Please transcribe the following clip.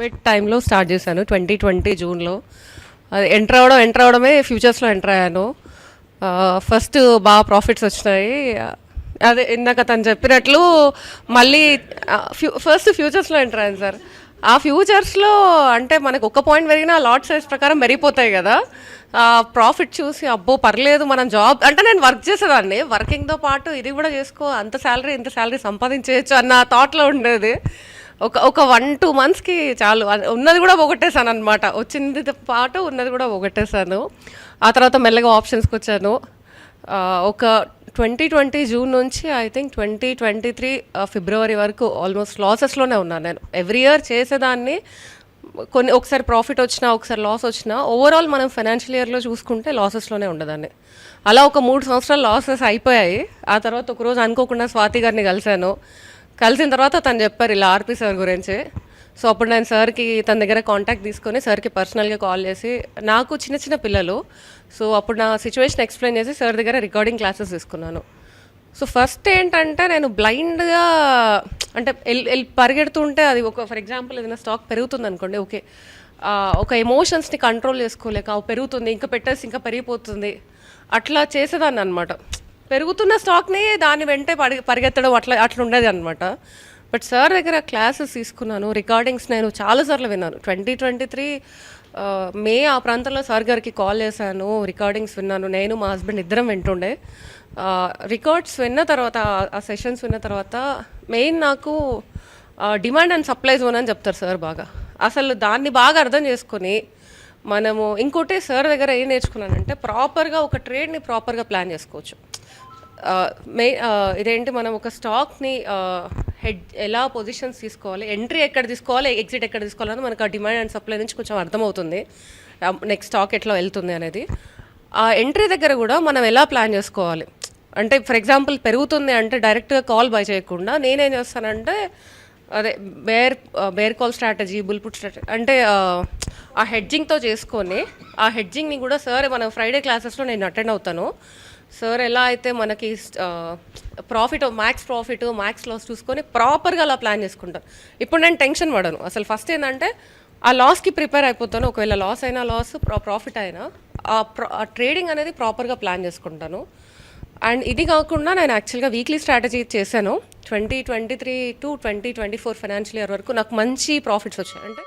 Covid టైంలో start చేశాను twenty twenty జూన్లో. అది ఎంటర్ అవ్వడం ఎంటర్ అవ్వడమే ఫ్యూచర్స్లో ఎంటర్ అయ్యాను. ఫస్ట్ బాగా ప్రాఫిట్స్ వచ్చినాయి. అదే ఇందాక తను చెప్పినట్లు మళ్ళీ ఫ్యూ ఫస్ట్ ఫ్యూచర్స్లో ఎంటర్ అయ్యాను సార్. ఆ ఫ్యూచర్స్లో అంటే మనకు ఒక పాయింట్ పెరిగినా లాట్ సైజ్ ప్రకారం పెరిగిపోతాయి కదా. ప్రాఫిట్ చూసి అబ్బో పర్లేదు మనం జాబ్ అంటే నేను వర్క్ చేసేదాన్ని. వర్కింగ్తో పాటు ఇది కూడా చేసుకో అంత శాలరీ ఇంత శాలరీ సంపాదించేయచ్చు అన్న థాట్లో ఉండేది. ఒక ఒక వన్ టూ మంత్స్కి చాలు. అది ఉన్నది కూడా పోగొట్టేశాను అనమాట వచ్చింది పాటు ఉన్నది కూడా పోగొట్టేశాను. ఆ తర్వాత మెల్లగా ఆప్షన్స్కి వచ్చాను. ఒక ట్వంటీ ట్వంటీ జూన్ నుంచి I think twenty twenty three February వరకు ఆల్మోస్ట్ లాసెస్లోనే ఉన్నాను నేను. ఎవ్రీ ఇయర్ చేసేదాన్ని కొన్ని ఒకసారి ప్రాఫిట్ వచ్చినా ఒకసారి లాస్ వచ్చినా ఓవరాల్ మనం ఫైనాన్షియల్ ఇయర్లో చూసుకుంటే లాసెస్లోనే ఉండదాన్ని. అలా ఒక మూడు సంవత్సరాలు లాసెస్ అయిపోయాయి. ఆ తర్వాత ఒకరోజు అనుకోకుండా స్వాతి గారిని కలిశాను. కలిసిన తర్వాత తను చెప్పారు ఇలా ఆర్పి సార్ గురించి. సో అప్పుడు నేను సార్కి తన దగ్గర కాంటాక్ట్ తీసుకొని సార్కి పర్సనల్గా కాల్ చేసి నాకు చిన్న చిన్న పిల్లలు. సో అప్పుడు నా సిచ్యువేషన్ ఎక్స్ప్లెయిన్ చేసి సార్ దగ్గర రికార్డింగ్ క్లాసెస్ తీసుకున్నాను. సో ఫస్ట్ ఏంటంటే నేను బ్లైండ్గా అంటే ఎల్ ఎల్ పరిగెడుతుంటే అది ఒక ఫర్ ఎగ్జాంపుల్ ఏదైనా స్టాక్ పెరుగుతుంది అనుకోండి ఓకే ఒక ఎమోషన్స్ని కంట్రోల్ చేసుకోలేక పెరుగుతుంది ఇంకా పెట్టేసి ఇంకా పెరిగిపోతుంది. అట్లా చేసేదాన్ని అనమాట పెరుగుతున్న స్టాక్నే దాని వెంటే పరి పరిగెత్తడం అట్లా అట్లా ఉండేది అనమాట బట్ సార్ దగ్గర క్లాసెస్ తీసుకున్నాను రికార్డింగ్స్ నేను చాలాసార్లు విన్నాను. ట్వంటీ ట్వంటీ త్రీ మే ఆ ప్రాంతంలో సార్ గారికి కాల్ చేశాను రికార్డింగ్స్ విన్నాను. నేను మా హస్బెండ్ ఇద్దరం వింటుండే. రికార్డ్స్ విన్న తర్వాత ఆ- ఆ సెషన్స్ విన్న తర్వాత మెయిన్ నాకు డిమాండ్ అండ్ సప్లై జోన్ అని చెప్తారు సార్ బాగా. అసలు దాన్ని బాగా అర్థం చేసుకొని మనము ఇంకోటి సార్ దగ్గర ఏం నేర్చుకున్నానంటే ప్రాపర్గా ఒక ట్రేడ్ని ప్రాపర్గా ప్లాన్ చేసుకోవచ్చు. మెయిన్ ఇదేంటి మనం ఒక స్టాక్ని హెడ్ ఎలా పొజిషన్స్ తీసుకోవాలి ఎంట్రీ ఎక్కడ తీసుకోవాలి ఎగ్జిట్ ఎక్కడ తీసుకోవాలని మనకు ఆ డిమాండ్ అండ్ సప్లై నుంచి కొంచెం అర్థమవుతుంది. నెక్స్ట్ స్టాక్ ఎట్లా వెళ్తుంది అనేది. ఆ ఎంట్రీ దగ్గర కూడా మనం ఎలా ప్లాన్ చేసుకోవాలి? అంటే ఫర్ ఎగ్జాంపుల్ పెరుగుతుంది అంటే డైరెక్ట్గా కాల్ బై చేయకుండా నేనేం చేస్తానంటే అదే bear bear call strategy bull put strategy అంటే ఆ, హెడ్జింగ్తో చేసుకొని ఆ హెడ్జింగ్ని కూడా సార్ మన ఫ్రైడే క్లాసెస్లో నేను అటెండ్ అవుతాను. సార్ ఎలా అయితే మనకి profit max profit max loss చూసుకొని ప్రాపర్గా అలా ప్లాన్ చేసుకుంటాను ఇప్పుడు నేను టెన్షన్ పడను. అసలు ఫస్ట్ ఏంటంటే ఆ లాస్కి ప్రిపేర్ అయిపోతాను. ఒకవేళ లాస్ అయినా లాస్ ప్రాఫిట్ అయినా ఆ ట్రేడింగ్ అనేది ప్రాపర్గా ప్లాన్ చేసుకుంటాను. అండ్ ఇది కాకుండా నేను యాక్చువల్గా వీక్లీ స్ట్రాటజీ చేశాను. Twenty twenty three to twenty twenty four financial year వరకు నాకు మంచి ప్రాఫిట్స్ వచ్చాయి. అంటే